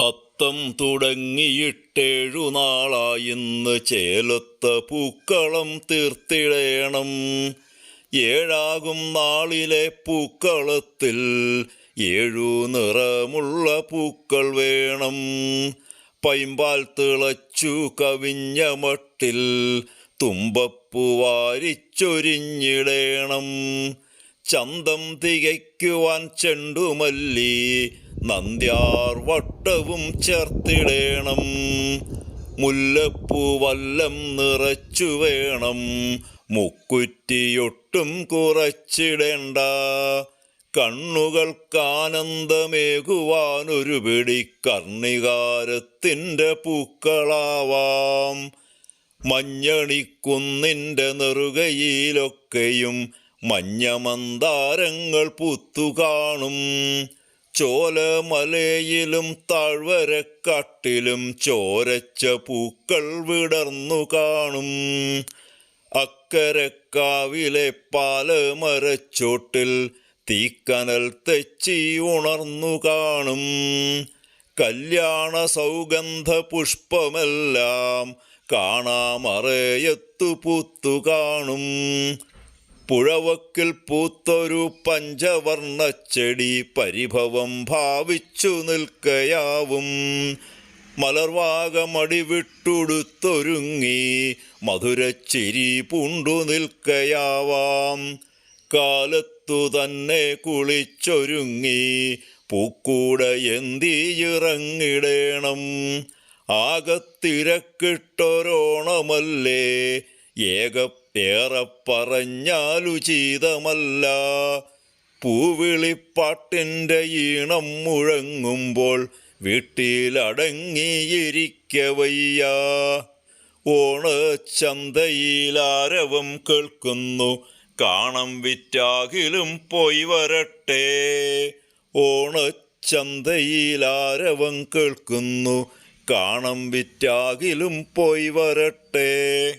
അത്തം തുടങ്ങിയിട്ടേഴു നാളായിന്ന് ചേലത്ത പൂക്കളം തീർത്തിടേണം. ഏഴാകും നാളിലെ പൂക്കളത്തിൽ ഏഴു നിറമുള്ള പൂക്കൾ വേണം. പൈമ്പാൽ തിളച്ചു കവിഞ്ഞ മട്ടിൽ തുമ്പപ്പൂ വാരിച്ചൊരിഞ്ഞിടേണം. ചന്തം തികയ്ക്കുവാൻ ചെണ്ടുമല്ലി നന്ദ്യാർ വട്ടവും ചേർത്തിടേണം. മുല്ലപ്പൂവല്ലം നിറച്ചു വേണം. മുക്കുറ്റിയൊട്ടും കുറച്ചിടേണ്ട. കണ്ണുകൾക്കാനന്ദമേകുവാനൊരു പിടി കർണികാരത്തിന്റെ പൂക്കളാവാം. മഞ്ഞണിക്കുന്നിന്റെ നെറുകയിലൊക്കെയും മഞ്ഞമന്താരങ്ങൾ പൂത്തുകാണും. ചോലമലയിലും താഴ്വരക്കാട്ടിലും ചോരച്ച പൂക്കൾ വിടർന്നു കാണും. അക്കരക്കാവിലെ പാലമരച്ചോട്ടിൽ തീക്കനൽ തെച്ചി ഉണർന്നു കാണും. കല്യാണ സൗഗന്ധ പുഷ്പമെല്ലാം കാണാമറയത്തു പൂത്തു കാണും. പുഴവക്കിൽ പൂത്തൊരു പഞ്ചവർണ ചെടി പരിഭവം ഭാവിച്ചു നിൽക്കയാവും. മലർവാകമടി വിട്ടുടുത്തൊരുങ്ങി മധുരച്ചിരി പൂണ്ടു നിൽക്കയാവാം. കാലത്തു തന്നെ കുളിച്ചൊരുങ്ങി പൂക്കൂട എന്തിയിറങ്ങിടേണം? ആകത്തിരക്കിട്ടൊരോണമല്ലേ ഏക ഏറെ പറഞ്ഞാലുചിതമല്ല പൂവിളിപ്പാട്ടിന്റെ ഈണം മുഴങ്ങുമ്പോൾ വീട്ടിലടങ്ങിയിരിക്കവയ്യ. ഓണച്ചന്തയിലാരവം കേൾക്കുന്നു. കാണം വിറ്റാകിലും പോയി വരട്ടെ. ഓണച്ചന്തയിലാരവം കേൾക്കുന്നു. കാണം വിറ്റാകിലും പോയി വരട്ടെ.